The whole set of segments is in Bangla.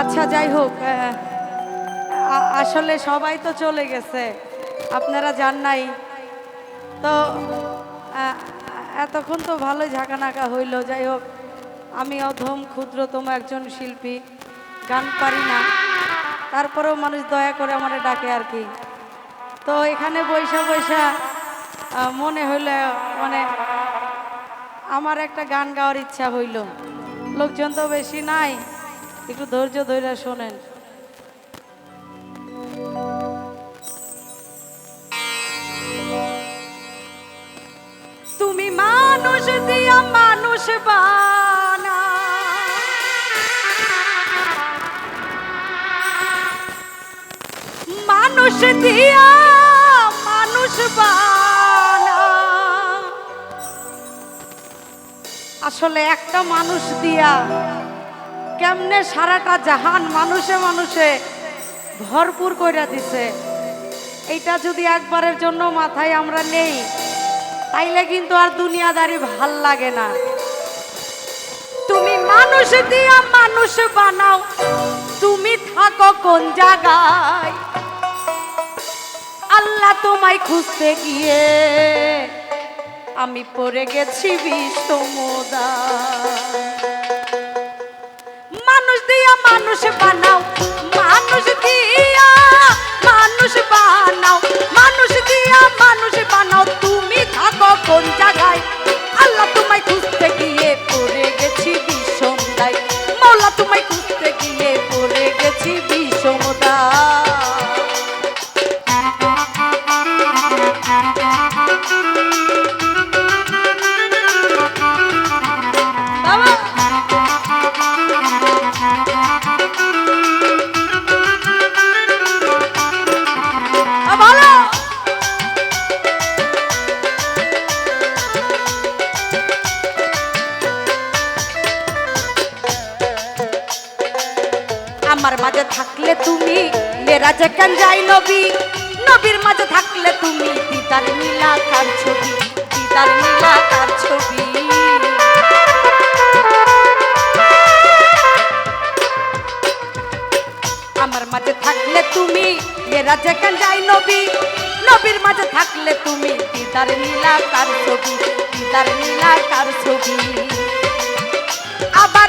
আচ্ছা যাই হোক আসলে সবাই তো চলে গেছে, আপনারা যান নাই। তো এতক্ষণ তো ভালোই ঝাঁকানাকা হইল, যাই হোক, আমি অধম ক্ষুদ্রতম একজন শিল্পী, গান পারি না, তারপরেও মানুষ দয়া করে আমার ডাকে আর কি। তো এখানে বৈশা বৈশা মনে হইল মানে আমার একটা গান গাওয়ার ইচ্ছা হইল। লোকজন তো বেশি নাই একটু ধৈর্য ধৈর্য শোনেন। তুমি মানুষ দিয়া মানুষ বানা। মানুষ দিয়া মানুষ বানা। আসলে একটা মানুষ দিয়া কেমনে সারাটা জাহান মানুষে মানুষে ভরপুর কইরা দিছে? এইটা যদি একবারের জন্য মাথায় আমরা নেই, তাইলে কিন্তু আর দুনিয়াদারি ভালো লাগে না। তুমি মানুষ দিয়া মানুষ বানাও, তুমি থাকো কোন জায়গায়? আল্লাহ তোমায় খুঁজতে গিয়ে আমি পড়ে গেছি বিষমদা মানুষ বানাও মানুষ দিয়া মানুষ বানাও। থাকলে তুমি লেরা যেখান যাই নবী। নবীর মাঝে থাকলে তুমি দিদার নীলাকার ছবি দিদার নীলাকার ছবি। আমার মাঝে থাকলে তুমি এরা যেখান যাই নবী। নবীর মাঝে থাকলে তুমি দিদার নীলাকার ছবি দিদার নীলাকার ছবি। আবার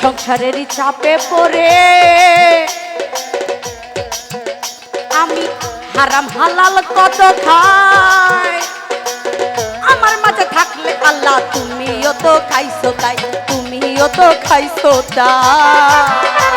সংসারেরই চাপে পড়ে। আমি হারাম হালাল কত খাই? আমার মাঝে থাকলে আল্লাহ, তুমিও তো খাইছো তাই, তুমিও তো খাইছো তাই।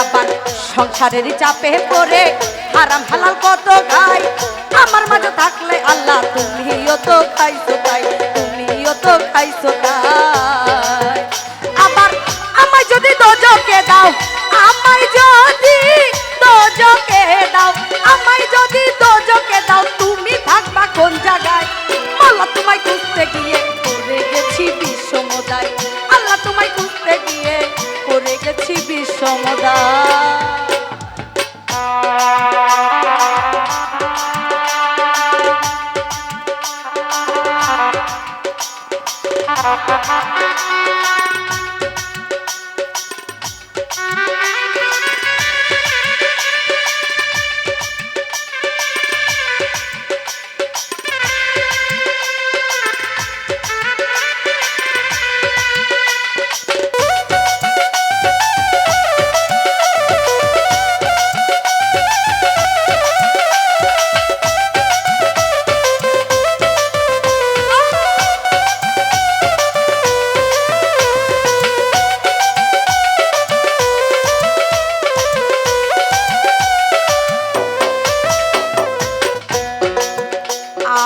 আবার সংসারের চাপে পড়ে, হারাম হালাল কত খাই? আমার মাঝে থাকলে আল্লাহ, তুমিও তো খাইছো তাই, তুমিও তো খাইছো তাই। আবার আমায় যদি দোজকে দাও, আমায় যদি দোজকে দাও, আমায় যদি দোজকে দাও, তুমি থাকবা কোন জায়গায়? আল্লাহ তোমায় খুঁজতে গিয়ে পড়ে গেছি বিশ্বমদায়। আল্লাহ তোমায় খুঁজতে গিয়ে পড়ে গেছি বিশ্বমদায়।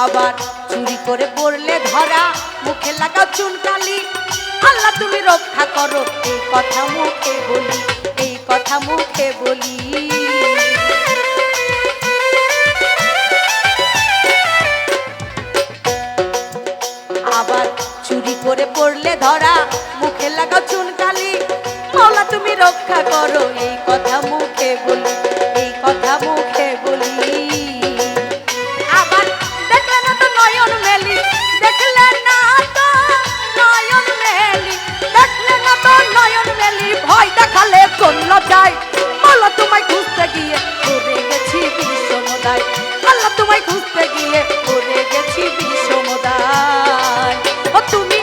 আবার চুরি করে পড়লে ধরা, মুখে লাগাও চুনকালি। আল্লাহ, তুমি রক্ষা করো, এই কথা মুখে বলি, এই কথা মুখে বলি। আবার চুরি করে পড়লে ধরা, মুখে লাগাও চুনকালি। আল্লাহ, তুমি রক্ষা করো, এই কথা মুখে বলি। ভয় দেখালে কোন যায় মাওলা তোমায় খুঁজতে গিয়ে পড়ে গেছি বিষমদায় আল্লাহ তোমায় খুঁজতে গিয়ে পড়ে গেছি বিষমদায় ও তুমি,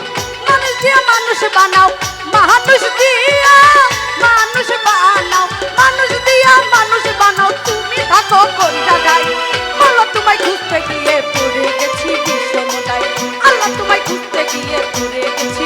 মানুষ দিয়ে মানুষ বানাও, মানুষ দিয়া মানুষ বানাও, মানুষ দিয়া মানুষ বানাও, তুমি থাকো কোন জায়গায়? বলো তোমায় খুঁজতে গিয়ে পড়ে গেছি বিষমদায় আল্লাহ তোমায় খুঁজতে গিয়ে পড়ে গেছি